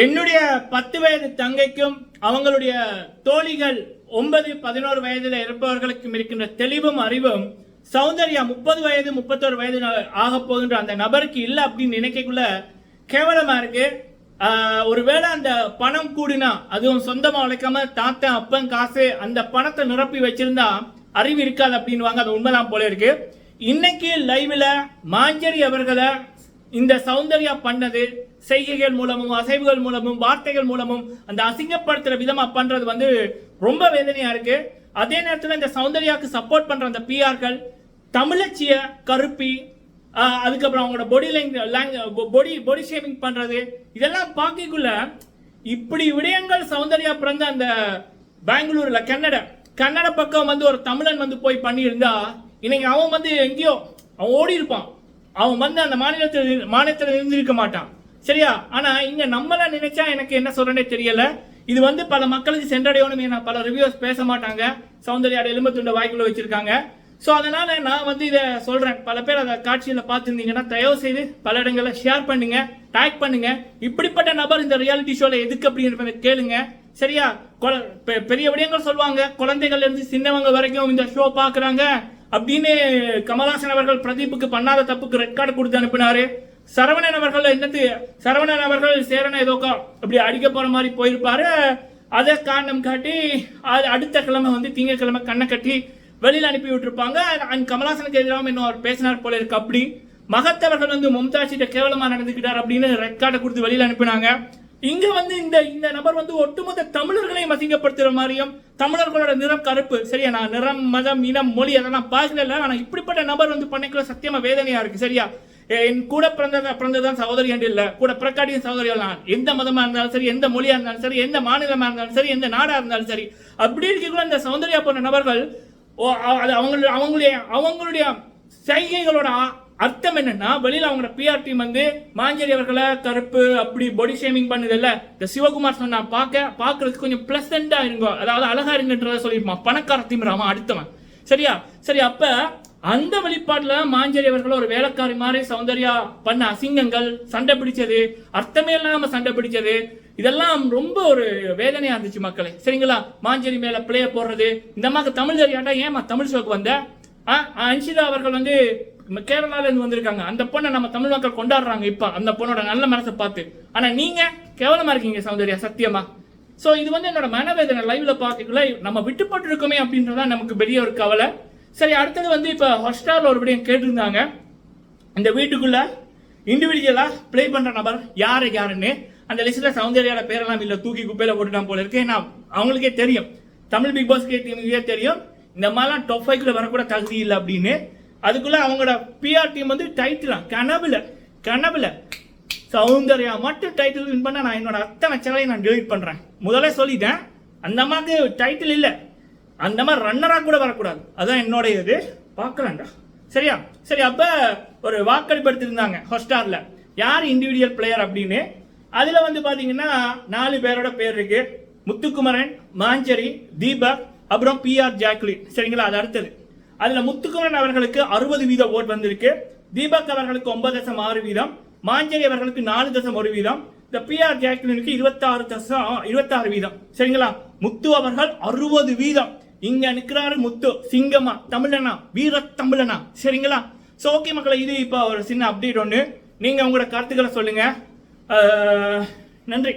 என்னுடைய பத்து வயது தங்கைக்கும் அவங்களுடைய தோழிகள் ஒன்பது பதினோரு வயதில் இருப்பவர்களுக்கும் இருக்கின்ற தெளிவும் அறிவும் சௌந்தர்யா முப்பது வயது முப்பத்தோரு வயது ஆக போகின்ற அந்த நபருக்கு இல்லை அப்படின்னு நினைக்கக்குள்ள கேவலமா இருக்கு. ஒருவேளை அந்த பணம் கூடினா அதுவும் சொந்தமா உழைக்காம தாத்தன் அப்பன் காசு அந்த பணத்தை நிரப்பி வச்சிருந்தா அறிவு இருக்காது அப்படின்னுவாங்க. அது உண்மைதான் போல இருக்கு. இன்னைக்கு லைவ்ல மாஞ்சரி அவர்களை இந்த சௌந்தர்யா பண்ணது செய்கைகள் மூலமும் அசைவுகள் மூலமும் வார்த்தைகள் மூலமும் அந்த அசிங்கப்படுத்துற விதமா பண்றது வந்து ரொம்ப வேதனையா இருக்கு. அதே நேரத்தில் இந்த சௌந்தர்யாவுக்கு சப்போர்ட் பண்ற அந்த பிஆர்கள் தமிழச்சிய கருப்பி அதுக்கப்புறம் அவங்களோட பொடி பொடி பொடி ஷேவிங் பண்றது இதெல்லாம் பார்க்கக்குள்ள இப்படி விடயங்கள் சௌந்தர்யா பிறந்த அந்த பெங்களூர்ல கன்னட கன்னட பக்கம் வந்து ஒரு தமிழன் வந்து போய் பண்ணியிருந்தா இன்னைக்கு அவன் வந்து எங்கேயோ அவன் ஓடி இருப்பான் அவன் வந்து அந்த மாநிலத்தில் மாநிலத்தில் இருந்திருக்க மாட்டான். சரியா? ஆனா இங்க நம்மள நினைச்சா எனக்கு என்ன சொல்றேனே தெரியல. இது வந்து பல மக்களுக்கு சென்றடையணுமே நான் பல ரிவ்யூஸ் பேச மாட்டாங்க. சௌந்தர்யாட எலும்பு வாய்க்குள்ள வச்சிருக்காங்க. ஸோ அதனால நான் வந்து இதை சொல்றேன். பல பேர் அதை காட்சியில் பார்த்துருந்தீங்கன்னா தயவு செய்து பல இடங்களில் ஷேர் பண்ணுங்க டேக் பண்ணுங்க. இப்படிப்பட்ட நபர் இந்த ரியாலிட்டி ஷோல எதுக்கு அப்படின்றத கேளுங்க. சரியா? கொல- பெ- பெரிய விடயங்கள் சொல்லுவாங்க. குழந்தைகள் இருந்து சின்னவங்க வரைக்கும் இந்த ஷோ பார்க்குறாங்க. அப்படின்னு கமல்ஹாசன் அவர்கள் பிரதீப்புக்கு பண்ணாத தப்புக்கு ரெட் கார்டு கொடுத்து அனுப்பினாரு. சரவணன் அவர்கள் என்னது? சரவணன் அவர்கள் சேரன ஏதோ அப்படி அடிக்க போற மாதிரி போயிருப்பாரு. அதை காரணம் காட்டி அது அடுத்த கிழமை வந்து திங்கட்கிழமை கண்ணை கட்டி வெளியில் அனுப்பி விட்டுருப்பாங்க. அண்ட் கமலாசனுக்கு எதிராக இன்னும் அவர் பேசினார் போல இருக்கு. அப்படி மகத்தவர்கள் வந்து மும்தாஜிட்ட கேவலமாக நடந்துக்கிட்டார் அப்படின்னு ரெக்கார்டை கொடுத்து வெளியில் அனுப்பினாங்க. இங்க வந்து இந்த இந்த நபர் வந்து ஒட்டுமொத்த தமிழர்களையும் அசிங்கப்படுத்துற மாதிரியும் தமிழர்களோட நிறம் கருப்பு சரியா? நான் நிறம் மதம் இனம் மொழி அதெல்லாம் பார்க்கல ஆனா இப்படிப்பட்ட நபர் வந்து பண்ணிக்கிற சத்தியமா வேதனையா இருக்கு சரியா? என் கூட பிறந்த பிறந்ததான் சகோதரி என்று இல்ல கூட பிறக்காடியும் சகோதரிகள் நான் எந்த மதமா இருந்தாலும் சரி எந்த மொழியா இருந்தாலும் சரி எந்த மாநிலமா இருந்தாலும் சரி எந்த நாடா இருந்தாலும் சரி அப்படி இருக்கக்கூட இந்த சௌந்தர்யா போன்ற நபர்கள் ஓ, அது அவங்களுடைய அவங்களுடைய அவங்களுடைய செய்கைகளோட அர்த்தம் என்னன்னா வெளியில அவங்களோட பிஆர் டீம் வந்து மாஞ்சேரி அவர்களை கருப்பு அப்படி பொடி ஷேமிங் பண்ணுது இல்ல இந்த சிவகுமார் சொன்னா பார்க்க பார்க்கறதுக்கு கொஞ்சம் பிளசண்டா இருங்க. அதாவது அழகா இருங்கன்றத சொல்லியிருப்பான் பணக்கார திமிராம அடுத்தவன். சரியா? சரி அப்ப அந்த வெளிப்பாட்டுல மாஞ்சேரி அவர்கள் ஒரு வேலைக்காரி மாதிரி சௌந்தர்யா பண்ண அசிங்கங்கள் சண்டை பிடிச்சது அர்த்தமே இல்லாம சண்டை பிடிச்சது இதெல்லாம் ரொம்ப ஒரு வேதனையா இருந்துச்சு மக்களே. சரிங்களா? மாஞ்சேரி மேல பிளேய போடுறது. இந்த மாதிரி தமிழ் தெரியாட்டா ஏமா தமிழ் ஷோக்கு வந்த? ஆ, அன்ஷிதா அவர்கள் வந்து கேரளாலேருந்து வந்திருக்காங்க. அந்த பொண்ணை நம்ம தமிழ் மக்கள் கொண்டாடுறாங்க இப்போ. அந்த பொண்ணோட நல்ல மனசை பார்த்து. ஆனால் நீங்கள் கேவலமாக இருக்கீங்க சௌந்தர்யா சத்தியமா? ஸோ இது வந்து என்னோட மனவேதனை லைவ்ல பார்க்கக்குள்ள நம்ம விட்டுப்பட்டு இருக்கோமே அப்படின்றதா நமக்கு பெரிய ஒரு கவலை. சரி அடுத்தது வந்து இப்போ ஹாஸ்டாரில் ஒரு விடயம் கேட்டிருந்தாங்க. இந்த வீட்டுக்குள்ள இண்டிவிஜுவலாக ப்ளே பண்ணுற நபர் யார் யாருன்னு. அந்த லிஸ்ட்டில் சௌந்தர்யாவோட பேரெல்லாம் இல்லை தூக்கி குப்பையில் போட்டுட்டான் போல இருக்கு. ஏன்னா அவங்களுக்கே தெரியும். தமிழ் பிக் பாஸ் டீமுக்கே தெரியும். இந்த மாதிரிலாம் டாப் ஃபைவ்ல வரக்கூட தகுதி இல்லை அப்படின்னு. அதுக்குள்ள அவங்களோட பிஆர் டீம் வந்து டைட்டிலாம் கனவுல கனவுல. சௌந்தர்யா மட்டும் டைட்டில் வின் பண்ணால் நான் என்னோட அத்தனை சேனலையும் நான் டெலிட் பண்ணுறேன் முதல்ல சொல்லிட்டேன் அந்த மாதிரி டைட்டில் இல்லை. அந்த மாதிரி ரன்னராக கூட வரக்கூடாது. அதான் என்னுடைய இது. பார்க்கலாம்டா. சரியா? சரி அப்போ ஒரு வாக்கெடுப்பு எடுத்திருந்தாங்க ஹொஸ்டாரில் யார் இண்டிவிஜுவல் பிளேயர் அப்படின்னு? அதில் வந்து பார்த்தீங்கன்னா நாலு பேரோட பேர் இருக்கு. முத்துக்குமரன் மாஞ்சரி தீபக் அப்புறம் பிஆர் ஜாக்லின். சரிங்களா? அது அடுத்தது. அதுல முத்துக்குமரன் அவர்களுக்கு அறுபது வீத ஓட் வந்திருக்கு. தீபக் அவர்களுக்கு ஒன்பது தசம் ஆறு வீதம். மாஞ்சரி அவர்களுக்கு நாலு தசம் ஒரு வீதம். இந்த பிஆர் ஜாக்லினுக்கு இருபத்தாறு தசம் இருபத்தாறு வீதம். சரிங்களா? முத்து அவர்கள் அறுபது வீதம். இங்க நிற்கிறாரு முத்து. சிங்கமா தமிழனா வீர தமிழனா. சரிங்களா? சோ ஓகே மக்களை இது இப்போ ஒரு சின்ன அப்டேட் ஒன்று நீங்க உங்களோட கருத்துக்களை சொல்லுங்க. நன்றி.